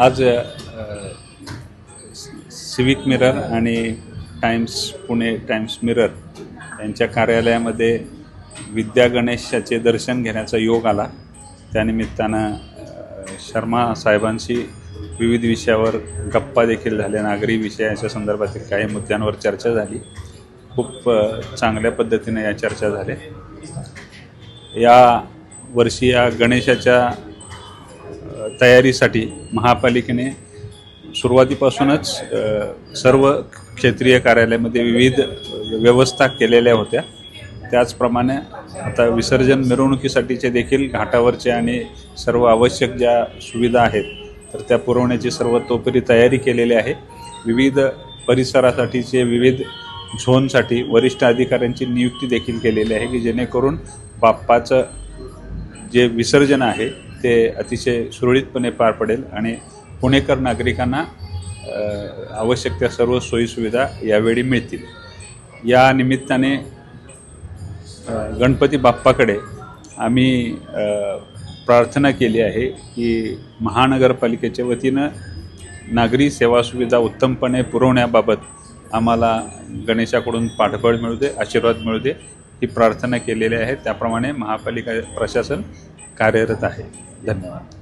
आज civic mirror आणि times Pune times mirror यांच्या कार्यालयामध्ये विद्या गणेशाचे दर्शन घेण्याचा योग आला. त्यानिमित्तानं शर्मा साहेबांशी विविध विषयावर गप्पा देखील झाल्या. नागरी विषयाच्या संदर्भातील काही मुद्द्यांवर चर्चा झाली. खूप चांगल्या पद्धतीने या चर्चा झाल्या. या वर्षी या गणेशाच्या तयारीसाठी महापालिकेने सुरुवातीपासूनच सर्व क्षेत्रीय कार्यालयामध्ये विविध व्यवस्था केलेल्या होत्या. त्याचप्रमाणे आता विसर्जन मिरवणुकीसाठीचे देखील घाटावरचे आणि सर्व आवश्यक ज्या सुविधा आहेत तर त्या पुरवण्याची सर्वतोपरी तयारी केलेली आहे. विविध परिसरासाठीचे विविध झोनसाठी वरिष्ठ अधिकाऱ्यांची नियुक्ती देखील केलेली आहे की जेणेकरून बाप्पाचं जे विसर्जन आहे ते अतिशय सुरळीतपणे पार पडेल आणि पुणेकर नागरिकांना आवश्यक त्या सर्व सोयीसुविधा यावेळी मिळतील. या निमित्ताने गणपती बाप्पाकडे आम्ही प्रार्थना केली आहे की महानगरपालिकेच्या वतीनं नागरी सेवा सुविधा उत्तमपणे पुरवण्याबाबत आम्हाला गणेशाकडून पाठबळ मिळू दे आशीर्वाद मिळू दे ही प्रार्थना केलेली आहे. त्याप्रमाणे महापालिका प्रशासन कार्यरत आहे. धन्यवाद